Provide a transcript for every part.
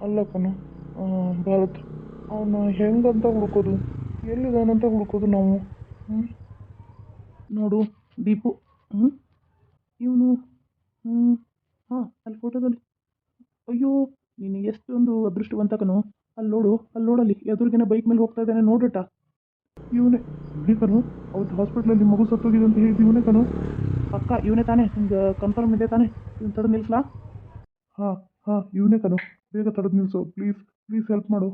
ಅಲ್ಲ ಕಣೋ ಭಾರತ್ ಅವನ ಹೆಂಗಂತ ಹುಡುಕೋದು? ಎಲ್ಲಿದ್ದಾನಂತ ಹುಡುಕೋದು ನಾವು? ಹ್ಞೂ ನೋಡು, ದೀಪು. ಹ್ಞೂ ಇವನು? ಹ್ಞೂ ಹಾಂ, ಅಲ್ಲಿ ಫೋಟೋದಲ್ಲಿ. ಅಯ್ಯೋ, ನೀನು ಎಷ್ಟೊಂದು ಅದೃಷ್ಟವಂತ ಕಣೋ. ಅಲ್ಲಿ ನೋಡು, ಅಲ್ಲಿ ನೋಡಲ್ಲಿ. ಎದುರಿಗೇನೆ ಬೈಕ್ ಮೇಲೆ ಹೋಗ್ತಾ ಇದ್ದಾನೆ ನೋಡಿಟ್ಟ ಇವನೇ ಇವನೇ ಕಣೋ. ಅವತ್ತು ಹಾಸ್ಪಿಟ್ಲಲ್ಲಿ ಮಗು ಸತ್ತೋಗಿದೆ ಅಂತ ಹೇಳಿದ್ದು ಇವನೇ ಕಣೋ. ಪಕ್ಕ, ಇವನೇ ತಾನೇ. ನಿಮ್ಗೆ ಕನ್ಫರ್ಮ್ ಇದೆ ತಾನೇ. ಇವ್ನು ತಡ ನಿಲ್ಸಲಾ? ಹಾಂ ಹಾಂ, ಇವನೇ ಕಣೋ. ಬೇಗ ತಡೆದು ನಿಲ್ಲಿಸು ಪ್ಲೀಸ್ ಪ್ಲೀಸ್ ಹೆಲ್ಪ್ ಮಾಡು.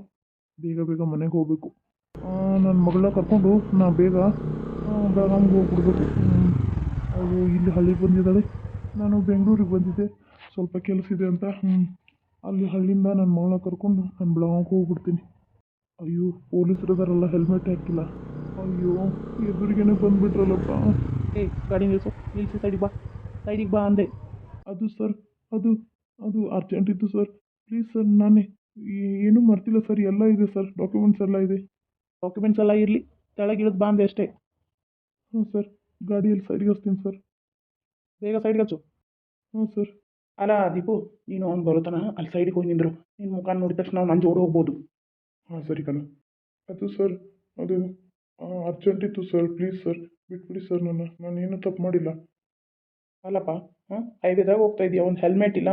ಬೇಗ ಬೇಗ ಮನೆಗೆ ಹೋಗಬೇಕು. ನನ್ನ ಮಗಳನ್ನ ಕರ್ಕೊಂಡು ನಾ ಬೇಗ ಬೆಳಗಾಮ್ಗೆ ಹೋಗ್ಬಿಡ್ಬೇಕು. ಅವಳು ಇಲ್ಲಿ ಹಳ್ಳಿಗೆ ಬಂದಿದ್ದಾಳೆ. ನಾನು ಬೆಂಗಳೂರಿಗೆ ಬಂದಿದ್ದೆ. ಸ್ವಲ್ಪ ಕೆಲಸ ಇದೆ ಅಂತ. ಅಲ್ಲಿ ಹಳ್ಳಿಯಿಂದ ನನ್ನ ಮಗಳನ್ನ ಕರ್ಕೊಂಡು ನಾನು ಬೆಳಗಾವಿಗೆ ಹೋಗ್ಬಿಡ್ತೀನಿ. ಅಯ್ಯೋ ಪೊಲೀಸರು ಇದಾರಲ್ಲ ಹೆಲ್ಮೆಟ್ ಹಾಕಿಲ್ಲ. ಅಯ್ಯೋ ಎದುರಿಗೇನೆ ಬಂದುಬಿಟ್ರಲ್ಲಪ್ಪ. ಏ ಗಾಡಿ ನಿಲ್ಲಿಸು ನಿಲ್ಲಿಸಿ ಸೈಡಿಗೆ ಬಾ. ಸೈಡಿಗೆ ಬಾ ಅಂದೆ. ಅದು ಸರ್ ಅದು ಅದು ಅರ್ಜೆಂಟ್ ಇತ್ತು ಸರ್. ಪ್ಲೀಸ್ ಸರ್ ನಾನೇ ಏನು ಮರ್ತಿಲ್ಲ ಸರ್ ಎಲ್ಲ ಇದೆ ಸರ್ ಡಾಕ್ಯುಮೆಂಟ್ಸ್ ಎಲ್ಲ ಇದೆ. ಡಾಕ್ಯುಮೆಂಟ್ಸ್ ಎಲ್ಲ ಇರಲಿ ತೆಳಗಿಳಿದು ಬಾ ಅಂದೆ ಅಷ್ಟೇ. ಹ್ಞೂ ಸರ್ ಗಾಡಿಯಲ್ಲಿ ಸೈಡ್ಗೆ ಹೋಗ್ತೀನಿ ಸರ್ ಬೇಗ ಸೈಡ್ಗೆ ಹಚ್ಚು. ಹ್ಞೂ ಸರ್ ಅಲ್ಲ ದೀಪು ನೀನು ಅವ್ನು ಬರೋತನ ಅಲ್ಲಿ ಸೈಡಿಗೆ ಹೋಗಿ ನಿಂದರು. ನಿನ್ನ ಮುಖ ನೋಡಿದ ತಕ್ಷಣ ನಾನು ಜೋಡಿ ಹೋಗ್ಬೋದು ಹಾಂ ಸರಿ ಕಣ. ಅದು ಸರ್ ಅದು ಅರ್ಜೆಂಟ್ ಇತ್ತು ಸರ್ ಪ್ಲೀಸ್ ಸರ್ ಬಿಟ್ಬಿಡಿ ಸರ್ ನನ್ನ. ನಾನು ಏನೂ ತಪ್ಪು ಮಾಡಿಲ್ಲ. ಅಲ್ಲಪ್ಪ ಹಾಂ ಹೈವೇದಾಗ ಹೋಗ್ತಾ ಇದೆಯಾ? ಒಂದು ಹೆಲ್ಮೆಟ್ ಇಲ್ಲ?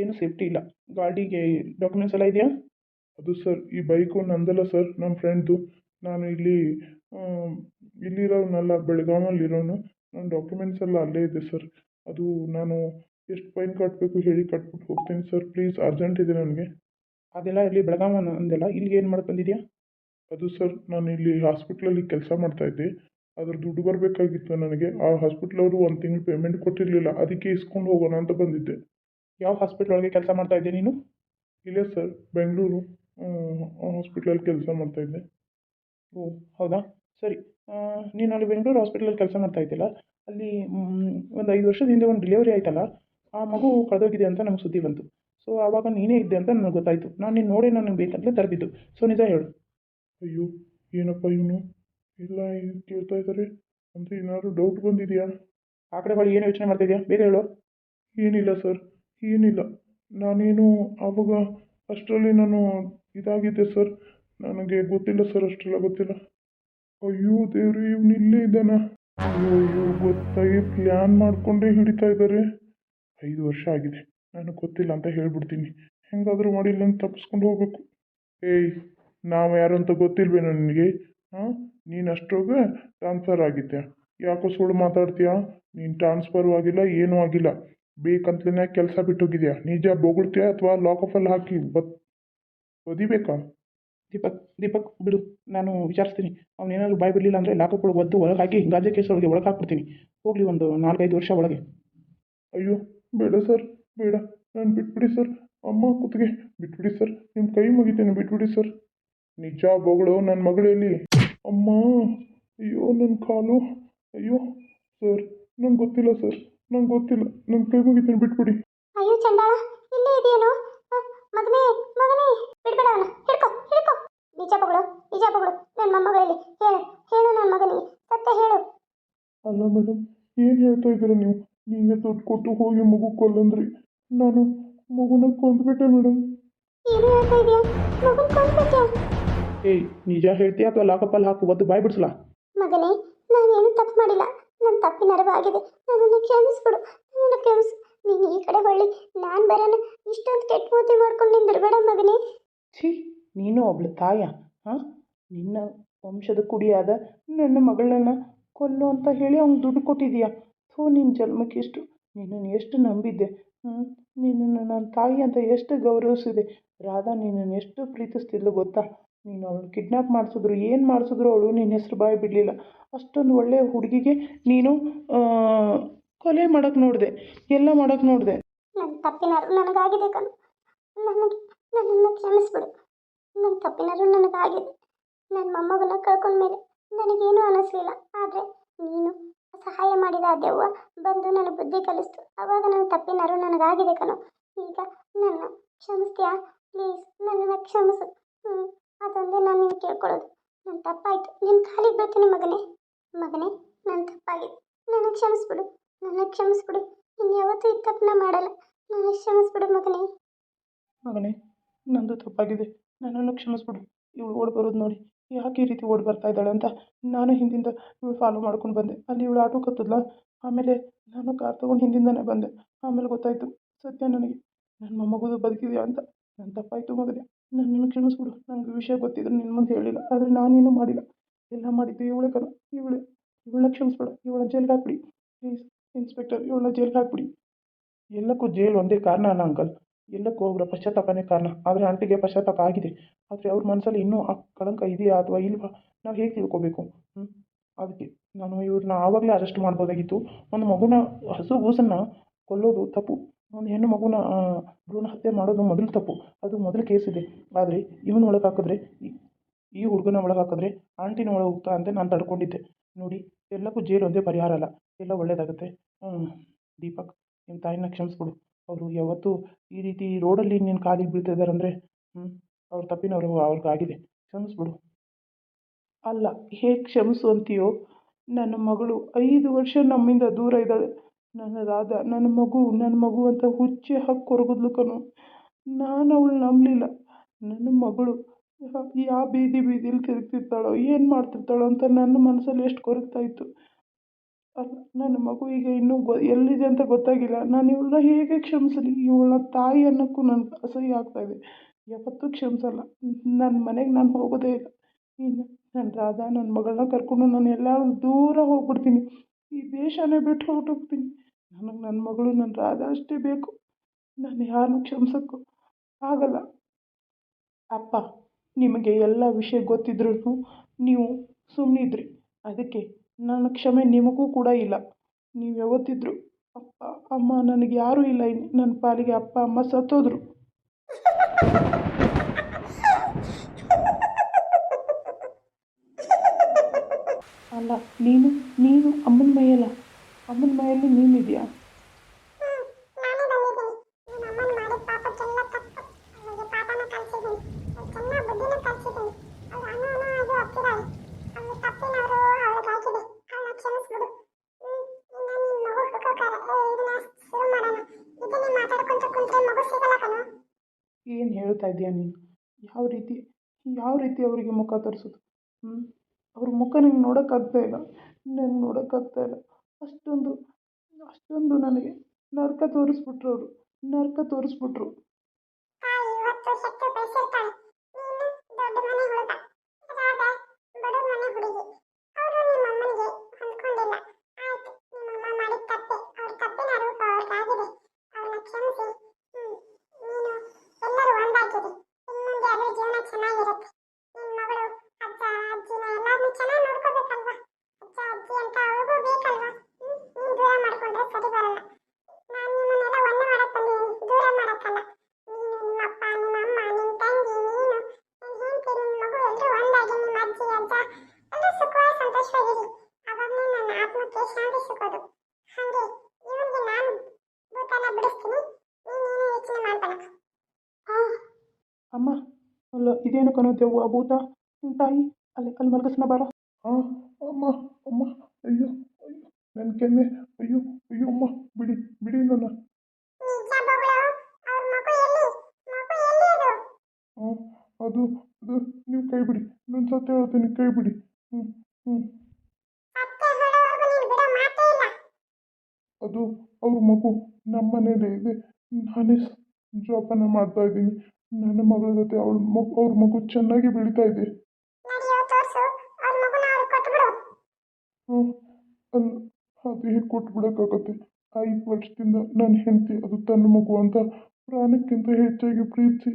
ಏನು ಸೇಫ್ಟಿ ಇಲ್ಲ. ಗಾಡಿಗೆ ಡಾಕ್ಯುಮೆಂಟ್ಸ್ ಎಲ್ಲ ಇದೆಯಾ? ಅದು ಸರ್ ಈ ಬೈಕು ನಂದಲ್ಲ ಸರ್ ನನ್ನ ಫ್ರೆಂಡ್ದು ನಾನು ಇಲ್ಲಿ ಇಲ್ಲಿರೋನಲ್ಲ ಬೆಳಗಾವಲ್ಲಿರೋನು ನನ್ನ ಡಾಕ್ಯುಮೆಂಟ್ಸ್ ಎಲ್ಲ ಅಲ್ಲೇ ಇದೆ ಸರ್ ಅದು ನಾನು ಎಷ್ಟು ಫೈನ್ ಕಟ್ಟಬೇಕು ಹೇಳಿ ಕಟ್ಬಿಟ್ಟು ಹೋಗ್ತೀನಿ ಸರ್ ಪ್ಲೀಸ್ ಅರ್ಜೆಂಟ್ ಇದೆ ನನಗೆ. ಅದೆಲ್ಲ ಇಲ್ಲಿ ಬೆಳಗಾವ ಅಂದೆಲ್ಲ ಇಲ್ಲಿಗೆ ಏನು ಮಾಡ್ಕೊಂಡಿದ್ಯಾ? ಅದು ಸರ್ ನಾನು ಇಲ್ಲಿ ಹಾಸ್ಪಿಟ್ಲಲ್ಲಿ ಕೆಲಸ ಮಾಡ್ತಾಯಿದ್ದೆ ಅದ್ರ ದುಡ್ಡು ಬರಬೇಕಾಗಿತ್ತು ನನಗೆ. ಆ ಹಾಸ್ಪಿಟ್ಲ್ ಅವರು ಒಂದು ತಿಂಗಳು ಪೇಮೆಂಟ್ ಕೊಟ್ಟಿರಲಿಲ್ಲ. ಅದಕ್ಕೆ ಇಸ್ಕೊಂಡು ಹೋಗೋಣ ಅಂತ ಬಂದಿದ್ದೆ. ಯಾವ ಹಾಸ್ಪಿಟ್ಲ್ ಒಳಗೆ ಕೆಲಸ ಮಾಡ್ತಾ ಇದ್ದೆ ನೀನು? ಇಲ್ಲೇ ಸರ್ ಬೆಂಗಳೂರು ಹಾಸ್ಪಿಟ್ಲಲ್ಲಿ ಕೆಲಸ ಮಾಡ್ತಾ ಇದ್ದೆ. ಓ, ಹೌದಾ? ಸರಿ. ನೀನು ಅಲ್ಲಿ ಬೆಂಗಳೂರು ಹಾಸ್ಪಿಟ್ಲಲ್ಲಿ ಕೆಲಸ ಮಾಡ್ತಾ ಇದ್ದಿಲ್ಲ. ಅಲ್ಲಿ ಒಂದು ಐದು ವರ್ಷದ ಹಿಂದೆ ಒಂದು ಡಿಲಿವರಿ ಆಯ್ತಲ್ಲ, ಆ ಮಗು ಕಳೆದೋಗಿದೆ ಅಂತ ನಮ್ಗೆ ಸುದ್ದಿ ಬಂತು. ಸೊ ಆವಾಗ ನೀನೇ ಇದ್ದೆ ಅಂತ ನನಗೆ ಗೊತ್ತಾಯಿತು. ನಾನು ನೀನು ನೋಡಿ ನನಗೆ ಬೇಕಂತಲೇ ತರಬಿದ್ದು ಸೊ ನಿಜ ಹೇಳು. ಅಯ್ಯೋ, ಏನಪ್ಪ ಇವನು? ಇಲ್ಲ, ಏನು ಕೇಳ್ತಾ ಇದ್ದಾರೆ? ಅಂದರೆ ಏನಾದರೂ ಡೌಟ್ ಬಂದಿದೆಯಾ? ಆ ಕಡೆ ಏನು ಯೋಚನೆ ಮಾಡ್ತಿದ್ಯಾ ಬೇಗ ಹೇಳು. ಏನಿಲ್ಲ ಸರ್ ಏನಿಲ್ಲ. ನಾನೇನು ಆವಾಗ ಅಷ್ಟರಲ್ಲಿ ನಾನು ಇದಾಗಿದ್ದೆ ಸರ್ ನನಗೆ ಗೊತ್ತಿಲ್ಲ ಸರ್ ಅಷ್ಟೆಲ್ಲ ಗೊತ್ತಿಲ್ಲ. ಅಯ್ಯೋ ದೇವ್ರಿ, ಇವ್ನು ಇಲ್ಲೇ ಇದ್ದಾನ. ಅಯ್ಯೋ ಅಯ್ಯೋ, ಗೊತ್ತಾಗಿ ಪ್ಲ್ಯಾನ್ ಮಾಡಿಕೊಂಡೇ ಹಿಡಿತಾ ಇದ್ದಾರೆ. ಐದು ವರ್ಷ ಆಗಿದೆ. ನನಗೆ ಗೊತ್ತಿಲ್ಲ ಅಂತ ಹೇಳ್ಬಿಡ್ತೀನಿ. ಹೆಂಗಾದರೂ ಮಾಡಿ ಇಲ್ಲಿಂದ ತಪ್ಪಿಸ್ಕೊಂಡು ಹೋಗ್ಬೇಕು. ಏಯ್, ನಾವು ಯಾರು ಅಂತ ಗೊತ್ತಿಲ್ವೇನೋ ನಿನಗೆ? ಹಾಂ ನೀನು ಅಷ್ಟ್ರೊಳಗೆ ಟ್ರಾನ್ಸ್ಫರ್ ಆಗಿದ್ದೆ ಯಾಕೋ ಸುಳ್ಳು ಮಾತಾಡ್ತೀಯಾ? ನೀನು ಟ್ರಾನ್ಸ್ಫರು ಆಗಿಲ್ಲ ಏನೂ ಆಗಿಲ್ಲ. ಬೇಕಂತಲೇ ಕೆಲಸ ಬಿಟ್ಟೋಗಿದ್ಯಾ? ನಿಜ ಬೊಗಳ್ತೀಯಾ ಅಥವಾ ಲಾಕಫಲ್ಲಿ ಹಾಕಿ ಬತ್ ಬದಿಬೇಕಾ? ದೀಪಕ್ ದೀಪಕ್ ಬಿಡು. ನಾನು ವಿಚಾರಿಸ್ತೀನಿ. ಅವನೇನಾದ್ರು ಬಾಯ್ ಬಿಡಲಿಲ್ಲ ಅಂದರೆ ಲಾಕಪ್ ಒಳಗೆ ಒದ್ದು ಒಳಗೆ ಹಾಕಿ ಗಾಜೆ ಕೇಸ್ ಒಳಗೆ ಒಳಗೆ ಹಾಕ್ಬಿಡ್ತೀನಿ. ಹೋಗಲಿ ಒಂದು ನಾಲ್ಕೈದು ವರ್ಷ ಒಳಗೆ. ಅಯ್ಯೋ ಬೇಡ ಸರ್ ಬೇಡ. ನಾನು ಬಿಟ್ಬಿಡಿ ಸರ್. ಅಮ್ಮ ಕೂತ್ಗೆ. ಬಿಟ್ಬಿಡಿ ಸರ್. ನಿಮ್ಮ ಕೈ ಮುಗಿತೇನೆ ಬಿಟ್ಬಿಡಿ ಸರ್. ನಿಜ ಬೊಗಳು ನನ್ನ ಮಗಳಲ್ಲಿ ಅಮ್ಮ ಅಯ್ಯೋ ನನ್ನ ಕಾಲು ಅಯ್ಯೋ ಸರ್ ನಂಗೆ ಗೊತ್ತಿಲ್ಲ ಸರ್ ನಂಗೆ ಗೊತ್ತಿಲ್ಲ ನನ್ನ ಕೈ ಮುಗಿತೀನಿ ಬಿಟ್ಬಿಡಿ. ಅಯ್ಯೋ ಚಂಡಾಳ ಇಲ್ಲೇ ಇದೆಯೇನು? ಮಗನೇ ಮಗನೇ ಬಿಡ್ಬೇಡ ಅವನ ಹಿಡ್ಕೊ ಹಿಡ್ಕೊ. ನಿಜ ಬಗಳು ನಿಜ ಬಗಳು ನನ್ನ ಮೊಮ್ಮಗಳಲ್ಲಿ ಹೇಳು ಹೇಳು ನನ್ನ ಮಗನಿಗೆ ಸತ್ಯ ಹೇಳು. ಅಲ್ಲ ಮೇಡಮ್ ಏನು ಹೇಳ್ತಾ ಇದ್ದೀರಾ ನೀವು? ನೀವೇ ದುಡ್ಡು ಕೊಟ್ಟು ಹೋಗಿ ಮಗು ಕೊಲ್ಲಂದ್ರಿ. ನಾನು ಮಗುನ ಕೊಂದ್ಬಿಟ್ಟೆ ಮೇಡಮ್ ಏನು ಹೇಳ್ತಾ ಇದೆಯಾ? ಮಗುನ ಕೊಂದ್ಬಿಟ್ಯಾ? ಏಯ್ ನಿಜ ಹೇಳ್ತೀಯಾ ಅಥವಾ ಲಾಕಪ್ಪಲ್ಲಿ ಹಾಕು ಒದ್ದು ಬಾಯ್ ಬಿಡಿಸ್ಲಾ? ಮಗನೇ ನಾನೇನು ತಪ್ಪು ಮಾಡಿಲ್ಲ. ನನ್ನ ತಪ್ಪಿನ ಅರಿವಾಗಿದೆ. ನನ್ನನ್ನು ಕ್ಷಮಿಸ್ಬಿಡು. ನನ್ನನ್ನು ಕ್ಷಮಿಸು. ನೀನು ಈ ಕಡೆ ಹೊಳ್ಳಿ. ನಾನು ಬರೋಣ. ಇಷ್ಟೊಂದು ಕೆಟ್ಟ ಮೂತಿ ಮಾಡ್ಕೊಂಡು ನಿಂದಿರ್ಬೇಡ ಮಗನೇ. ಛೀ ನೀನು ಒಬ್ಳು ತಾಯ ಹಾಂ? ನಿನ್ನ ವಂಶದ ಕುಡಿಯಾದ ನನ್ನ ಮಗಳನ್ನ ಕೊಲ್ಲು ಅಂತ ಹೇಳಿ ಅವ್ನು ದುಡ್ಡು ಕೊಟ್ಟಿದೀಯ ಥೂ ನಿನ್ನ ಜನ್ಮಕ್ಕೆ ಎಷ್ಟು ನಿನ್ನನ್ನು ಎಷ್ಟು ನಂಬಿದ್ದೆ ಹ್ಞೂ ನಿನ್ನನ್ನು ನನ್ನ ತಾಯಿ ಅಂತ ಎಷ್ಟು ಗೌರವಿಸಿದೆ. ರಾಧಾ ನಿನ್ನನ್ನು ಎಷ್ಟು ಪ್ರೀತಿಸ್ತಿದ್ಲು ಗೊತ್ತಾ? ನೀನು ಅವಳು ಕಿಡ್ನಾಪ್ ಮಾಡಿಸಿದ್ರು, ಏನು ಮಾಡಿಸಿದ್ರು ಅವಳು ನಿನ್ನ ಹೆಸರು ಬಾಯಿ ಬಿಡಲಿಲ್ಲ. ಅಷ್ಟೊಂದು ಒಳ್ಳೆಯ ಹುಡುಗಿಗೆ ನೀನು ಕೊಲೆ ಮಾಡೋಕ್ಕೆ ನೋಡಿದೆ, ಎಲ್ಲ ಮಾಡೋಕ್ಕೆ ನೋಡಿದೆ. ನನ್ನ ತಪ್ಪಿನಾರು ನನಗಾಗಿದೆ ಕಣು. ನನಗೆ, ನನ್ನನ್ನು ಕ್ಷಮಿಸ್ಬಿಡು. ನನ್ನ ತಪ್ಪಿನಾರು ನನಗಾಗಿದೆ. ನನ್ನ ಮೊಮ್ಮಗನ ಕಳ್ಕೊಂಡ್ಮೇಲೆ ನನಗೇನು ಅನ್ನಿಸ್ಲಿಲ್ಲ ಆದರೆ ನೀನು ಸಹಾಯ ಮಾಡಿದ ಆ ದೆವ್ವ ಬಂದು ನನ್ನ ಬುದ್ಧಿ ಕಲಿಸ್ತು. ಆವಾಗ ನನ್ನ ತಪ್ಪಿನಾರು ನನಗಾಗಿದೆ ಕಣ. ಈಗ ನನ್ನ ಕ್ಷಮಿಸ್ತೀಯಾ? ಪ್ಲೀಸ್, ನನ್ನನ್ನು ಕ್ಷಮಿಸು. ಅದೊಂದೇ ನಾನು ನಿನ್ನ ಕೇಳ್ಕೊಳ್ಳೋದು. ನನ್ನ ತಪ್ಪಾಯಿತು. ನಿನ್ನ ಕಾಲಿಗೆ ಬರ್ತೀನಿ ಮಗನೇ. ಮಗನೇ ನನ್ನ ತಪ್ಪಾಗಿದೆ. ನನಗೆ ಕ್ಷಮಿಸ್ಬಿಡು. ನನಗೆ ಕ್ಷಮಿಸ್ಬಿಡು. ಇನ್ಯಾವತ್ತೂ ಈ ತಪ್ಪನ್ನ ಮಾಡಲ್ಲ. ನನಗೆ ಕ್ಷಮಿಸ್ಬಿಡು ಮಗನೇ. ಮಗನೇ, ನಂದು ತಪ್ಪಾಗಿದೆ. ನನ್ನನ್ನು ಕ್ಷಮಿಸ್ಬಿಡು. ಇವಳು ಓಡ್ ಬರೋದು ನೋಡಿ. ಯಾಕೆ ಈ ರೀತಿ ಓಡ್ ಬರ್ತಾ ಇದ್ದಾಳೆ ಅಂತ ನಾನು ಹಿಂದಿಂದ ಇವಳು ಫಾಲೋ ಮಾಡ್ಕೊಂಡು ಬಂದೆ. ಅಲ್ಲಿ ಇವಳು ಆಟೋ ಕತ್ತದ್ಲ? ಆಮೇಲೆ ನಾನು ಕಾರ್ ತೊಗೊಂಡು ಹಿಂದಿಂದನೇ ಬಂದೆ. ಆಮೇಲೆ ಗೊತ್ತಾಯಿತು, ಸತ್ಯ ನನಗೆ. ನನ್ನ ಮೊಮ್ಮಗುದು ಬದುಕಿದೆಯಾ ಅಂತ. ನನ್ನ ತಪ್ಪಾಯಿತು ಮಗನೇ. ನನ್ನನ್ನು ಕ್ಷಮಿಸ್ಬಿಡು ನನಗೆ ವಿಷಯ ಗೊತ್ತಿದ್ರೆ ನಿನ್ನ ಮುಂದೆ ಹೇಳಿಲ್ಲ. ಆದರೆ ನಾನೇನು ಮಾಡಿಲ್ಲ. ಎಲ್ಲ ಮಾಡಿದ್ದು ಇವಳೆ ಕಣ. ಇವಳೆ. ಇವಳನ್ನ ಕ್ಷಮಿಸ್ಬೇಡ. ಇವಳನ್ನ ಜೈಲಿಗೆ ಹಾಕ್ಬಿಡಿ. ಪ್ಲೀಸ್, ಇನ್ಸ್ಪೆಕ್ಟರ್, ಇವಳನ್ನ ಜೈಲಿಗೆ ಹಾಕ್ಬಿಡಿ. ಎಲ್ಲಕ್ಕೂ ಜೈಲು ಒಂದೇ ಕಾರಣ ಅಲ್ಲ ಅಂಕಲ್. ಎಲ್ಲಕ್ಕೂ ಅವರ ಪಶ್ಚಾತ್ತಾಪನೇ ಕಾರಣ. ಆದರೆ ಆಂಟಿಗೆ ಪಶ್ಚಾತ್ತಾಪ ಆಗಿದೆ. ಆದರೆ ಅವ್ರ ಮನಸ್ಸಲ್ಲಿ ಇನ್ನೂ ಆ ಕಳಂಕ ಇದೆಯಾ ಅಥವಾ ಇಲ್ವಾ? ನಾವು ಹೇಗೆ ತಿಳ್ಕೊಬೇಕು? ಅದಕ್ಕೆ ನಾನು ಇವ್ರನ್ನ ಆವಾಗಲೇ ಅರೆಸ್ಟ್ ಮಾಡ್ಬೋದಾಗಿತ್ತು. ಒಂದು ಮಗುನ ಹಸು ಗೂಸನ್ನು ಕೊಲ್ಲೋದು ತಪ್ಪು. ಒಂದು ಹೆಣ್ಣು ಮಗುನ ಭ್ರೂಣ ಹತ್ಯೆ ಮಾಡೋದು ಮೊದಲು ತಪ್ಪು. ಅದು ಮೊದಲು ಕೇಸ್ ಇದೆ. ಆದರೆ ಇವನ ಒಳಗೆ ಹಾಕಿದ್ರೆ, ಈ- ಹುಡುಗನ ಒಳಗೆ ಹಾಕಿದ್ರೆ ಆಂಟಿನ ಒಳಗೆ ಹೋಗ್ತಾ ಅಂತ ನಾನು ತಡ್ಕೊಂಡಿದ್ದೆ. ನೋಡಿ, ಎಲ್ಲಕ್ಕೂ ಜೇಲು ಒಂದೇ ಪರಿಹಾರ ಅಲ್ಲ. ಎಲ್ಲ ಒಳ್ಳೆಯದಾಗುತ್ತೆ ದೀಪಕ್ ನಿಮ್ಮ ತಾಯಿನ ಕ್ಷಮಿಸ್ಬಿಡು. ಅವರು ಯಾವತ್ತೂ ಈ ರೀತಿ ರೋಡಲ್ಲಿ ನಿನ್ನ ಕಾಲಿಗೆ ಬೀಳ್ತಿದ್ದಾರೆ ಅಂದರೆ ಹ್ಞೂ ಅವ್ರ ತಪ್ಪಿನವರು ಅವ್ರಿಗಾಗಿದೆ ಕ್ಷಮಿಸ್ಬಿಡು. ಅಲ್ಲ, ಹೇಗೆ ಕ್ಷಮಿಸು ಅಂತೀಯೋ? ನನ್ನ ಮಗಳು ಐದು ವರ್ಷ ನಮ್ಮಿಂದ ದೂರ ಇದ್ದಾಳೆ. ನನ್ನ ರಾಧ, ನನ್ನ ಮಗು ನನ್ನ ಮಗು ಅಂತ ಹುಚ್ಚಿ ಹಾಕಿ ಕೊರಗಿದ್ಲು ಕಣೋ. ನಾನು ಅವಳು ನಂಬಲಿಲ್ಲ. ನನ್ನ ಮಗಳು ಯಾವ ಬೀದಿ ಬೀದಿಲಿ ತಿರುಗ್ತಿರ್ತಾಳೋ, ಏನು ಮಾಡ್ತಿರ್ತಾಳೋ ಅಂತ ನನ್ನ ಮನಸ್ಸಲ್ಲಿ ಎಷ್ಟು ಕೊರಗ್ತಾ ಇತ್ತು. ನನ್ನ ಮಗು ಈಗ ಇನ್ನೂ ಗೊ, ಎಲ್ಲಿದೆ ಅಂತ ಗೊತ್ತಾಗಿಲ್ಲ. ನಾನು ಇವಳನ್ನ ಹೇಗೆ ಕ್ಷಮಿಸಲಿ? ಇವಳನ್ನ ತಾಯಿ ಅನ್ನೋಕ್ಕೂ ನನಗೆ ಅಸಹ್ಯ ಆಗ್ತಾಯಿದೆ ಯಾವತ್ತೂ ಕ್ಷಮಿಸಲ್ಲ. ನನ್ನ ಮನೆಗೆ ನಾನು ಹೋಗೋದೇ ಇಲ್ಲ. ಇನ್ನು ನನ್ನ ರಾಧಾ ನನ್ನ ಮಗಳನ್ನ ಕರ್ಕೊಂಡು ನಾನು ಎಲ್ಲಾದ್ರೂ ದೂರ ಹೋಗ್ಬಿಡ್ತೀನಿ. ಈ ದೇಶನೇ ಬಿಟ್ಟು ಹೊರಟೋಗ್ತೀನಿ. ನನಗೆ ನನ್ನ ಮಗಳು ನನ್ನ ರಾಜ ಅಷ್ಟೇ ಬೇಕು. ನಾನು ಯಾರನ್ನು ಕ್ಷಮಿಸೋಕ್ಕೂ ಆಗಲ್ಲ. ಅಪ್ಪ, ನಿಮಗೆ ಎಲ್ಲ ವಿಷಯ ಗೊತ್ತಿದ್ರೂ ನೀವು ಸುಮ್ಮನಿದ್ರಿ ಅದಕ್ಕೆ ನನ್ನ ಕ್ಷಮೆ ನಿಮಗೂ ಕೂಡ ಇಲ್ಲ. ನೀವು ಯಾವತ್ತಿದ್ರು ಅಪ್ಪ, ಅಮ್ಮ ನನಗೆ ಯಾರೂ ಇಲ್ಲ. ನನ್ನ ಪಾಲಿಗೆ ಅಪ್ಪ, ಅಮ್ಮ ಸತ್ತೋದ್ರು. ಅಲ್ಲ, ನೀನು ನೀನು ಅಮ್ಮನ ಮೈಯಲ್ಲ? ಅಮ್ಮನ ಮೈಯಲ್ಲಿ ನೀನಿದೆಯಾ? ಏನು ಹೇಳ್ತಾ ಇದೆಯಾ ನೀನು? ಯಾವ ರೀತಿ ಯಾವ ರೀತಿ ಅವರಿಗೆ ಮುಖ ತೋರಿಸೋದು? ಹ್ಞೂ ಅವ್ರ ಮುಖ ನಂಗೆ ನೋಡೋಕ್ಕಾಗ್ತಾ ಇಲ್ಲ. ನಂಗೆ ನೋಡೋಕ್ಕಾಗ್ತಾ ಇಲ್ಲ. ಅಷ್ಟೊಂದು ಅಷ್ಟೊಂದು ನನಗೆ ನರಕ ತೋರಿಸ್ಬಿಟ್ರು ಅವರು ನರಕ ತೋರಿಸ್ಬಿಟ್ರು ತಾಯಿ ಇವತ್ತು ಹೆತ್ತು ಬೆಳೆಸಿರ್ತಾಳೆ ನೀನು ದೊಡ್ಡ ಮನೆ ಹುಡುಗ ರಾಧ ಬಡ ಮನೆ ಹುಡುಗಿ ಅವರು ನಿಮ್ಮ ಅಮ್ಮನಿಗೆ ಹೊಂದ್ಕೊಂಡಿಲ್ಲ ಆಯ್ತು ನಿಮ್ಮಮ್ಮ ಮಾಡಿದ ತಪ್ಪೆ ಅವ್ರ ತಪ್ಪಿನ ರೂಪ ಅವ್ರಿಗಾಗಿದೆ ಅವ್ರನ್ನ ಕ್ಷಮಿಸಿ ಹ್ಮ್ ನೀನು ಎಲ್ಲರೂ ಒಂದಾಗಿರಿ ಇನ್ಮುಂದೆ ಅದೇ ಜೀವನ ಚೆನ್ನಾಗಿರುತ್ತೆ ನಿನ್ನ ಮಗಳು ಅಜ್ಜ ಅಜ್ಜಿನ ಎಲ್ಲಾರನ್ನೂ ಚೆನ್ನಾಗಿ ನೋಡ್ಕೋಬೇಕಲ್ವಾ ಅಜ್ಜ ಅಜ್ಜಿ ಅಂತ ಅವ್ರಿಗೂ ಬೇಕಲ್ವಾ ಹ್ಮ್ ನೀನು ದೂರ ಮಾಡ್ಕೊಂಡ್ರೆ ಸರಿ ಬರಲ್ಲ ನಾನು ನಿಮ್ಮನ್ನೆಲ್ಲ ಒಂದೇ ಮಾಡಕ್ ಬಂದಿದ್ದೀನಿ ದೂರ ಮಾಡಕ್ಕಲ್ಲ. ನೀನು ನಿಮ್ಮಪ್ಪ ನಿಮ್ಮಮ್ಮ ನಿಮ್ಮ ತಂಗಿ, ನೀನು. ನನ್ನ ಹೆಂಡತಿ ನಿಮ್ಮ ಮಗು ಎಲ್ಲರೂ ಒಂದಾಗಿ, ನಿಮ್ಮ ಅಜ್ಜಿ, ಅಜ್ಜ ಎಲ್ಲರೂ ಸುಖವಾಗಿ ಸಂತೋಷವಾಗಿರಿ. ಅವಾಗಲೇ ನನ್ನ ಆತ್ಮಕ್ಕೆ ಶಾಂತಿ ಸಿಗೋದು ಹಾಗೆ ಇವನಿಗೆ ನಾನು ಭೂತನ ಬಿಡಿಸ್ತೀನಿ. ನೀನೇನು ಯೋಚನೆ ಮಾಡಬೇಡ. ಅಮ್ಮ, ಅಲ್ಲ, ಇದೇನು ಕಣೋ ದೆವ್ವ ಭೂತ? ನಿಮ್ಮ ತಾಯಿ, ಅಲ್ಲಿ ಅಲ್ಲಿ ಮಲಗಿಸ್ನ ಬಾರ. ಅಮ್ಮ ಅಮ್ಮ, ಅಯ್ಯೋ. ನನ್ನ ಕೆನ್ನೆ ಅಯ್ಯೋ ಅಯ್ಯೋ ಅಮ್ಮ ಬಿಡಿ ಬಿಡಿ ನನ್ನ. ಅದು ಅದು ನೀವು ಕೈ ಬಿಡಿ ನಾನು ಸತ್ಯ ಹೇಳ್ತೀನಿ ಕೈ ಬಿಡಿ. ಹ್ಞೂ ಹ್ಞೂ ಅದು ಅವ್ರ ಮಗು ನಮ್ಮ ಮನೇಲೇ ಇದೆ. ನಾನೇ ಜೋಪಾನ ಮಾಡ್ತಾ ಇದ್ದೀನಿ. ನನ್ನ ಮಗಳ ಜೊತೆ ಅವಳ ಮಗು ಅವ್ರ ಮಗು ಚೆನ್ನಾಗಿ ಬೆಳೀತಾ ಇದೆ. ಹ್ಞೂ ಅಲ್ಲ ಅದು ಕೊಟ್ಬಿಡೋಕ್ಕಾಗತ್ತೆ ಐದು ವರ್ಷದಿಂದ ನನ್ನ ಹೆಂಡತಿ ಅದು ತನ್ನ ಮಗು ಅಂತ ಪ್ರಾಣಕ್ಕಿಂತ ಹೆಚ್ಚಾಗಿ ಪ್ರೀತಿಸಿ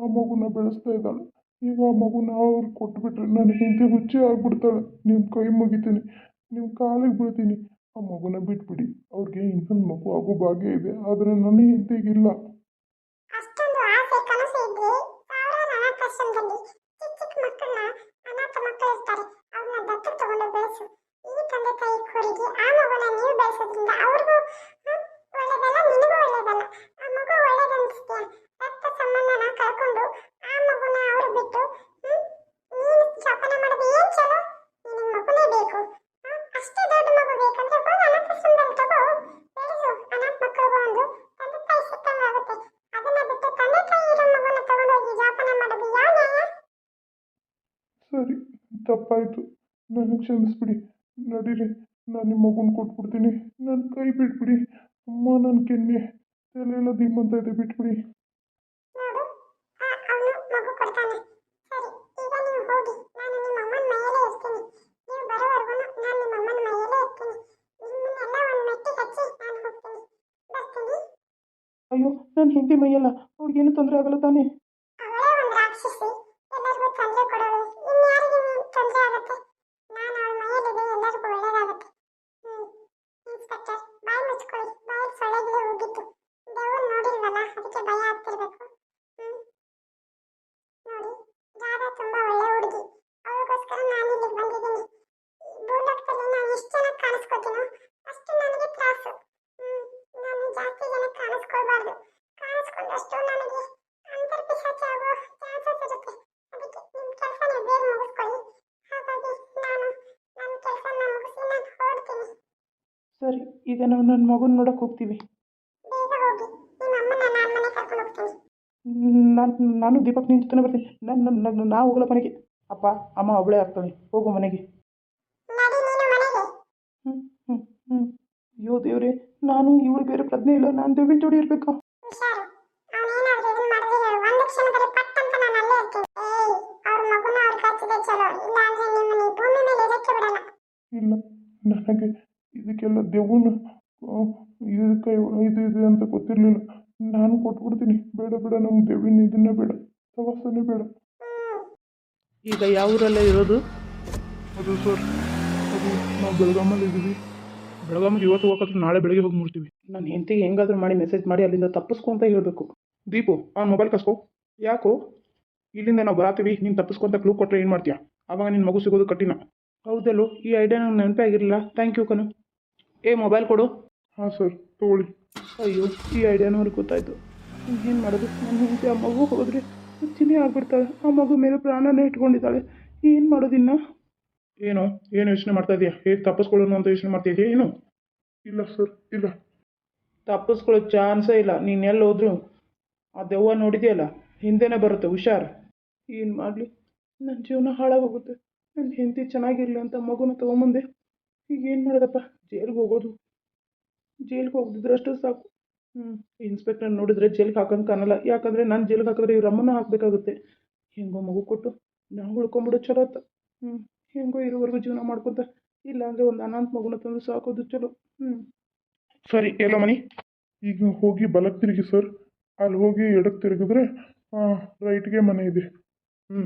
ಆ ಮಗುನ ಬೆಳೆಸ್ತಾ ಇದ್ದಾಳೆ. ಈಗ ಆ ಮಗುನ ಅವ್ರು ಕೊಟ್ಬಿಟ್ರೆ ನನ್ನ ಹೆಂಡತಿ ಹುಚ್ಚಿ ಆಗ್ಬಿಡ್ತಾಳೆ. ನಿಮ್ಮ ಕೈ ಮುಗಿತೀನಿ ನಿಮ್ಮ ಕಾಲಿಗೆ ಬೀಳ್ತೀನಿ. ಆ ಮಗುನ ಬಿಟ್ಬಿಡಿ. ಅವ್ರಿಗೆ ಇನ್ನೊಂದು ಮಗು ಆಗೋ ಭಾಗ್ಯ ಇದೆ, ಆದರೆ ನನ್ನ ಹೆಂಡತಿಗಿಲ್ಲ ಕೋರಿಗೆ ಆ ಮಗುನ ನೀವು ಬೆಳೆಸೋದ್ರಿಂದ ಅವ್ರಿಗೂ ಒಳ್ಳೇದಲ್ಲ, ನಿನಗೂ ಒಳ್ಳೇದಲ್ಲ. ಆ ಮಗು ಒಳ್ಳೇದನ್ನಿಸ್ತೀಯ ರಕ್ತ ಸಂಬಂಧನ ಕಳ್ಕೊಂಡು ಆ ಮಗುನ ಅವ್ರು ಬಿಟ್ಟು ನೀನು ಜೋಪಾನ ಮಾಡೋದು ಏನು ಚಲೋ? ನಿನಗೆ ಮಗುನೇ ಬೇಕು. ಅಷ್ಟೇ ದೊಡ್ಡ ಮಗು ಬೇಕಂದ್ರೆ ಹೋಗಿ ಅನಾಥಾಶ್ರಮದಲ್ಲಿ ತಗೋ. ಬೆಳೆಸು ಅನಾಥ ಮಕ್ಕಳಿಗೂ ಒಂದು ತಂದೆ ತಾಯಿ ಸಿಕ್ಕಂಗಾಗುತ್ತೆ ಅದನ್ನ ಬಿಟ್ಟು ತಂದೆ ತಾಯಿ ಇರೋ ಮಗುನ ತಗೊಂಡೋಗಿ ಸರಿ, ತಪ್ಪಾಯಿತು. ನನಗೆ ಕ್ಷಮಿಸ್ಬಿಡಿ ನಡೀರಿ. ನಾನು ನಿಮ್ಮ ಮಗುನ ಕೊಟ್ಬಿಡ್ತೀನಿ. ನನ್ನ ಕೈ ಬಿಟ್ಬಿಡಿ. ಅಮ್ಮ ನನ್ನ ಕೆನ್ನೆ. ತಲೆಯೆಲ್ಲ ದಿಮ್ಮಂತ ಇದೆ ಬಿಟ್ಬಿಡಿ. ಅಯ್ಯೋ ನಾನು ಅಮ್ಮನ ಮೈಯಲ್ಲೇ ಇರ್ತೀನಿ. ನೀವು ಬರೋವರೆಗೂ ನಾನು ನಿಮ್ಮ ಅಮ್ಮನ ಮೈಯಲ್ಲೇ ಇರ್ತೀನಿ ನಿಮ್ಮನ್ನೆಲ್ಲ ಒಂದು ಮೆಟ್ಟಿಗೆ ಹಚ್ಚಿ ನಾನು ಹೋಗ್ತೀನಿ ಬರ್ತೀನಿ ಅಯ್ಯೋ ನನ್ನ ಹಿಂದಿ ಮೈಯಲ್ಲ ಅವ್ಳಿಗೇನು ತೊಂದರೆ ಆಗಲ್ಲ ತಾನೇ ಅವಳೇ ಒಂದು ರಾಕ್ಷಸಿ ಎಲ್ಲರಿಗೂ ತೊಂದರೆ ಕೊಡೋಳು ಇನ್ಯಾರಿಗೆ ತೊಂದರೆ ಆಗುತ್ತೆ ನಾನು ಅವಳ ಮೈಯಲ್ಲಿದೆ ಎಲ್ಲರಿಗೂ ಒಳ್ಳೇದಾಗುತ್ತೆ ಹ್ಮ್ ಇನ್ಸ್ಪೆಕ್ಟರ್ ಬಾಯಿ ಮುಚ್ಕೊಳ್ಳಿ ಬಾಯಿ ಸೊಳ್ಳೆಗಿಳೆ ಹೋಗಿತ್ತು ದೇವ್ರು ನೋಡಿಲ್ವಲ್ಲ ಅದಕ್ಕೆ ಭಯ ಆಗ್ತಿರ್ಬೇಕು ಹ್ಮ್ ನೋಡಿ ರಾಧಾ ತುಂಬಾ ಒಳ್ಳೆ ಹುಡುಗಿ ಅವಳಿಗೋಸ್ಕರ ನಾನು ಇಲ್ಲಿಗೆ ಬಂದಿದ್ದೀನಿ ಭೂಲೋಕದಲ್ಲಿ ನಾನು ಎಷ್ಟು ಜನಕ್ಕೆ ಕಾಣಿಸ್ಕೋತೀನೋ ಅಷ್ಟು ನನಗೆ ತ್ರಾಸು ಹ್ಮ್ ನಾನು ಜಾಸ್ತಿ ಜನಕ್ಕೆ ಕಾಣಿಸ್ಕೊಳ್ಬಾರ್ದು ಕಾಣಿಸ್ಕೊಂಡಷ್ಟು ನನಗೆ ಅಂತರ್ಪಿಶಾಚಿ ಆಗೋ ಚಾನ್ಸಸ್ ಇರುತ್ತೆ ಅದಕ್ಕೆ ನಿಮ್ಮ ಕೆಲಸ ನೀವು ಬೇಗ ಮುಗಿಸ್ಕೊಳ್ಳಿ ಹಾಗಾಗಿ ನಾನು ನನ್ನ ಕೆಲಸನ ಮುಗಿಸಿ ನಾನು ಹೊರಡ್ತೀನಿ ಸರಿ ಈಗ ನಾವು ನನ್ನ ಮಗನ ನೋಡೋಕೆ ಹೋಗ್ತೀವಿ. ಬೇಗ ಹೋಗಿ ನಿಮ್ಮ ಅಮ್ಮನ ನಾನು ಮನೆ ಕರ್ಕೊಂಡು ಹೋಗ್ತೀನಿ. ನಾನು ನಾನು ದೀಪಕ್ ನಿನ್ನ ಜೊತೆ ಬರ್ತೀನಿ. ನನ್ನ ನನ್ನ ನಾ ಹೋಗಲ್ಲ ಮನೆಗೆ. ಅಪ್ಪ ಅಮ್ಮ ಅವಳೇ ಆಗ್ತಾಳೆ. ಹೋಗು ಮನೆಗೆ. ನಡಿ ನೀನು ಮನೆಗೆ. ಹ್ಞೂ ಹ್ಞೂ ಹ್ಞೂ ಅಯ್ಯೋ ದೇವ್ರೆ ನಾನು ಇವಳು ಬೇರೆ ಪ್ರಜ್ಞೆ ಇಲ್ಲ. ನಾನು ದೇವಿನ ಜೋಡಿ ಇರಬೇಕಾ. ಹುಷಾರು. ಅವನೇನಾದ್ರೂ ಇದನ್ನ ಮಾಡಿದ್ರೆ ಹೇಳು. ಒಂದು ಕ್ಷಣದಲ್ಲಿ ಪಟ್ ಅಂತ ನಾನು ಅಲ್ಲೇ ಇರ್ತೀನಿ. ಏಯ್ ಅವ್ರ ಮಗುನ ಅವ್ರು ಕಚ್ಚಿದೆ ಚಲೋ. ಇಲ್ಲ ಅಂದ್ರೆ ನಿಮ್ಮನ್ನ ಈ ಭೂಮಿ ಮೇಲೆ ಇರಕ್ಕೆ ಬಿಡಲ್ಲ. ಇಲ್ಲ ನನಗೆ ಇದಕ್ಕೆಲ್ಲ ದೆವ್ವನ ಇದಕ್ಕೆ ಇದು ಇದೆ ಅಂತ ಗೊತ್ತಿರಲಿಲ್ಲ. ನಾನು ಕೊಟ್ಬಿಡ್ತೀನಿ. ಬೇಡ ಬೇಡ ನಮ್ಮ ದೆವ್ವಿನ ಇದನ್ನೇ ಬೇಡ. ಪ್ರವಾಸನೇ ಬೇಡ. ಈಗ ಯಾವ ಊರಲ್ಲೇ ಇರೋದು? ಅದು ಸರ್. ಅದು ನಾವು ಬೆಳಗಾಮಲ್ಲಿ ಇದ್ದೀವಿ ಬೆಳಗಾಮಿಗೆ ಇವತ್ತು ಹೋಗಕ್ಕೆ ನಾಳೆ ಬೆಳಗ್ಗೆ ಹೋಗಿ ಮುಡ್ತೀವಿ ನಾನು ಹೆಂಡತಿಗೆ ಹೆಂಗಾದರೂ ಮಾಡಿ ಮೆಸೇಜ್ ಮಾಡಿ ಅಲ್ಲಿಂದ ತಪ್ಪಿಸ್ಕೊ ಅಂತ ಹೇಳಬೇಕು. ದೀಪು ಆ ಮೊಬೈಲ್ ಕಸ್ಕೋ. ಯಾಕೋ? ಇಲ್ಲಿಂದ ನಾವು ಬರಾತೀವಿ. ನೀನು ತಪ್ಪಿಸ್ಕೊಂತ ಕ್ಲೂ ಕೊಟ್ಟರೆ ಏನು ಮಾಡ್ತೀಯಾ? ಆವಾಗ ನಿನ್ನ ಮಗು ಸಿಗೋದು ಕಠಿಣ. ಹೌದಲ್ಲೋ ಈ ಐಡಿಯಾ ನಂಗೆ ನೆನಪೇ ಆಗಿರಲಿಲ್ಲ. ಥ್ಯಾಂಕ್ ಯು ಕನು ಏ ಮೊಬೈಲ್ ಕೊಡು. ಹಾಂ ಸರ್ ತಗೊಳ್ಳಿ. ಅಯ್ಯೋ ಈ ಐಡಿಯಾನೂ ಅವ್ರಿಗೆ ಗೊತ್ತಾಯಿತು. ಏನು ಮಾಡೋದು? ನನ್ನ ಹೆಂಡತಿ ಆ ಮಗು ಹೋದರೆ ಚಿನ್ನೆ ಆಗ್ಬಿಡ್ತಾಳೆ ಆ ಮಗು ಮೇಲೆ ಪ್ರಾಣನೇ ಇಟ್ಕೊಂಡಿದ್ದಾಳೆ. ಏನು ಮಾಡೋದಿನ್ನ ಏನು? ಏನು ಯೋಚನೆ ಮಾಡ್ತಾ ಇದೆಯಾ? ಹೇಗೆ ತಪ್ಪಿಸ್ಕೊಳ್ಳೋಣ ಅಂತ ಯೋಚನೆ ಮಾಡ್ತಾ ಇದೆಯಾ ಏನು? ಇಲ್ಲ ಸರ್ ಇಲ್ಲ. ತಪ್ಪಿಸ್ಕೊಳ್ಳೋ ಚಾನ್ಸೇ ಇಲ್ಲ. ನೀನು ಎಲ್ಲಿ ಹೋದ್ರು? ಆ ದೆವ್ವ ನೋಡಿದೆಯಲ್ಲ? ಹಿಂದೆನೇ ಬರುತ್ತೆ. ಹುಷಾರು. ಏನು ಮಾಡಲಿ? ನನ್ನ ಜೀವನ ಹಾಳಾಗೋಗುತ್ತೆ. ನನ್ನ ಹೆಂಡತಿ ಚೆನ್ನಾಗಿರಲಿ ಅಂತ ಮಗುನ ತೊಗೊಂಬಂದೆ. ಈಗ ಏನು ಮಾಡೋದಪ್ಪ? ಜೈಲ್ಗೆ ಹೋಗೋದು. ಜೈಲ್ಗೆ ಹೋಗ್ದಿದ್ರೆ ಅಷ್ಟು ಸಾಕು ಹ್ಞೂ ಇನ್ಸ್ಪೆಕ್ಟರ್ ನೋಡಿದ್ರೆ ಜೈಲ್ಗೆ ಹಾಕೋಂಗೆ ಕಾಣಲ್ಲ. ಯಾಕಂದರೆ ನಾನು ಜೈಲ್ಗೆ ಹಾಕಿದ್ರೆ ಇವ್ರ ಅಮ್ಮನ ಹಾಕಬೇಕಾಗುತ್ತೆ. ಹೆಂಗೋ ಮಗು ಕೊಟ್ಟು ನಾವು ಉಳ್ಕೊಂಬಿಡೋ ಚಲೋ ಅತ್ತ ಹ್ಞೂ ಹೆಂಗೋ ಇರೋವರೆಗೂ ಜೀವನ ಮಾಡ್ಕೊತ. ಇಲ್ಲ ಅಂದರೆ ಒಂದು ಅನಾಂತ ಮಗುನ ತಂದು ಸಾಕೋದು ಚಲೋ. ಹ್ಞೂ ಸರಿ, ಎಲ್ಲ ಮನಿ. ಈಗ ಹೋಗಿ ಬಲಕ್ಕೆ ತಿರುಗಿ ಸರ್. ಅಲ್ಲಿ ಹೋಗಿ ಎಡಕ್ಕೆ ತಿರುಗಿದ್ರೆ ರೈಟ್ಗೆ ಮನೆ ಇದೆ. ಹ್ಞೂ